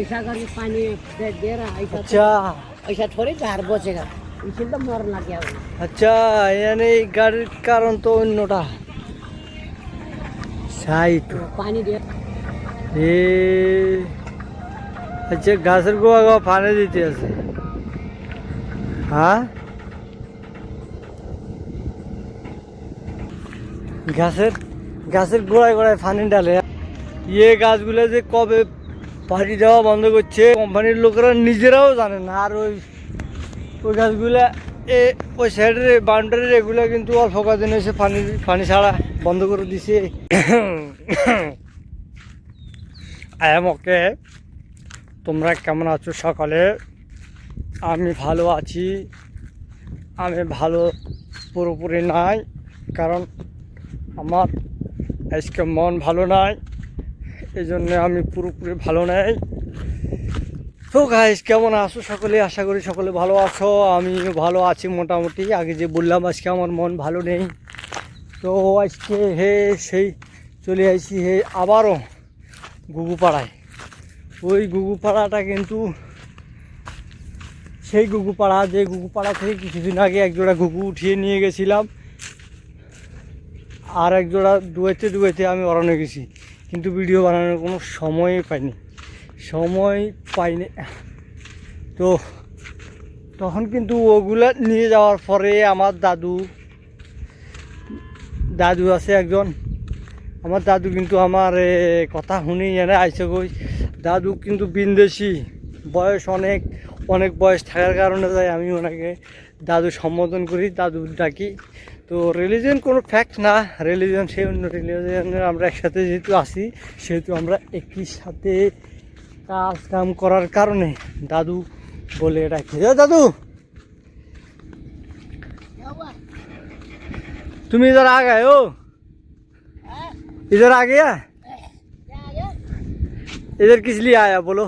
ऐसा करके पानी दे रहा है ऐसा अच्छा ऐसा थोड़ी कार बचेगा इसीलिए मर लग गया अच्छा यानी गाड़ी कारण तो অন্যটা। সাইট। পানি দিয়ে। এ আচ্ছা গাছের গোয়া গোয়া পানি দিতে আছে। হ্যাঁ? গাছের গাছের গোড়ায় গোড়ায় পানি ডালে ইয়ে গাছগুলো যে কবে পানি দেওয়া বন্ধ করছে। কোম্পানির লোকেরা নিজেরাও জানে না। আর ওই ওই গাছগুলো, এ ওই সাইডের বাউন্ডারির এগুলো কিন্তু অল্প কদিন এসে পানি পানি ছাড়া বন্ধ করে দিছে। I am okay. তোমরা কেমন আছো সকালে? আমি ভালো আছি। আমি ভালো পুরোপুরি নাই, কারণ আমার আজকে মন ভালো নাই। এই জন্য আমি পুরোপুরি ভালো নাই। তো গাইস কেমন আছো সকলে? আশা করি সকলে ভালো আছো। আমি ভালো আছি মোটামুটি। আগে যে বললাম, আজকে আমার মন ভালো নেই। তো আজকে হে সেই চলে আসছি হে আবারও গুগুপাড়ায়। ওই গুগুপাড়াটা কিন্তু সেই গুগুপাড়া, যে গুগুপাড়া থেকে কিছুদিন আগে একজোড়া গুগু উঠিয়ে নিয়ে গেছিলাম। আর একজোড়া ডুয়েতে ডুয়েতে আমি অরণ্যে গেছি। কিন্তু ভিডিও বানানোর কোনো সময়ই পাইনি। সময় পাইনি। তো তখন কিন্তু ওগুলা নিয়ে যাওয়ার পরে আমার দাদু দাদু আছে একজন। আমার দাদু কিন্তু আমার কথা শুনি এনে আইসে কই, দাদু কিন্তু বিন্দেশি, বয়স অনেক অনেক বয়স থাকার কারণে যাই আমি ওনাকে দাদু সম্বোধন করি দাদু ডাকি তো রিলিজন কোনো ফ্যাক্ট না রিলিজন সেই অন্য রিলিজনের আমরা একসাথে যেহেতু আসি সেহেতু আমরা একই সাথে কাজ কাম করার কারণে দাদু বলে ডাকি "এ দাদু तुम इधर आ गए हो इधर आ गया इधर किस लिए आया बोलो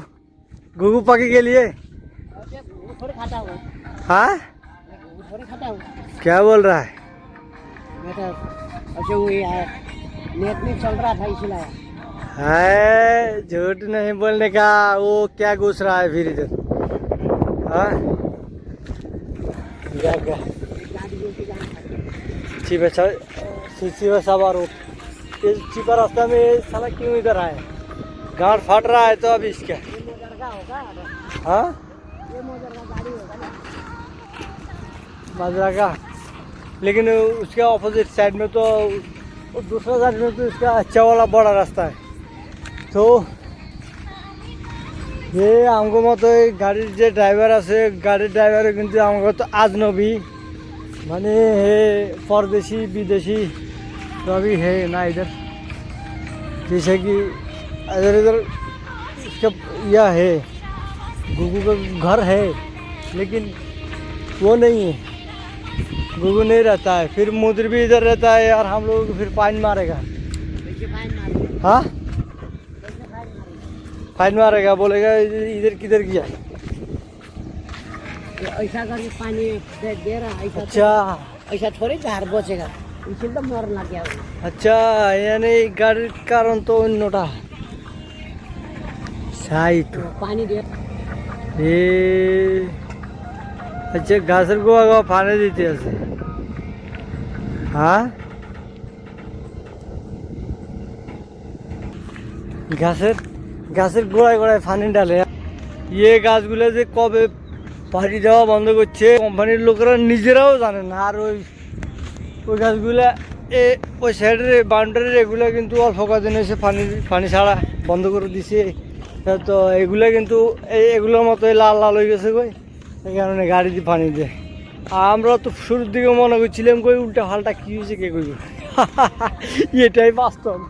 गुगू पाकी के लिए ऐसे घूघू थोड़ी खाता हाँ। क्या बोल रहा है? है झूठ नहीं बोलने का वो क्या घुस रहा है फिर इधर? छिपे सवार हो रास्ता में साला क्यों इधर आए गांड फट रहा है तो अभी इसका। हाँ? ये मोटर का गाड़ी होगा ना बाजरा का लेकिन उसके ऑपोजिट साइड में तो वो दूसरा साइड में तो इसका अच्छा वाला बड़ा रास्ता है তো এ আমগো মতো এই গাড়ির যে ড্রাইভার আছে গাড়ির ড্রাইভারও কিন্তু আমগো তো আজনবী মানে হে परदेशी विदेशी तो अभी है ना इधर जैसे कि इधर इधर इसका यह है गुगू का घर है लेकिन वो नहीं है। गुगू नहीं रहता है फिर मुद्र भी इधर रहता है यार हम लोग फिर फाइन मारेगा। हाँ? फाइन मारेगा। बोलेगा इधर किधर गया ऐसा करके पानी दे, दे रहा ऐसा अच्छा। तो ऐसा थोड़ी बचेगा। तो मर लग गया अच्छा यानी गाड़ी कारण तो नोटा साई तो पानी दे। এ আচ্ছা গাছের গোয়া গোয়া ফানে দিতে আছে। হ্যাঁ? গাছের গাছের গোড়ায় গোড়ায় ফানি ডালে ইয়ে গাছগুলো যে কবে পানি দেওয়া বন্ধ করছে, কোম্পানির লোকেরা নিজেরাও জানে না। আর ওই ওই গাছগুলা, এ, ওই সাইডের বাউন্ডারির এগুলো কিন্তু অল্প কদিন এসে পানি পানি ছাড়া বন্ধ করে দিছে। তা তো এগুলো কিন্তু এই এগুলোর মতোই লাল লাল হয়ে গেছে কই। এই কারণে গাড়ি দিয়ে পানি দেয় আমরা তো শুরুর দিকে মনে করছিলাম কই, উল্টা ফাল্টা কী হয়েছে কে কই এটাই বাস্তব।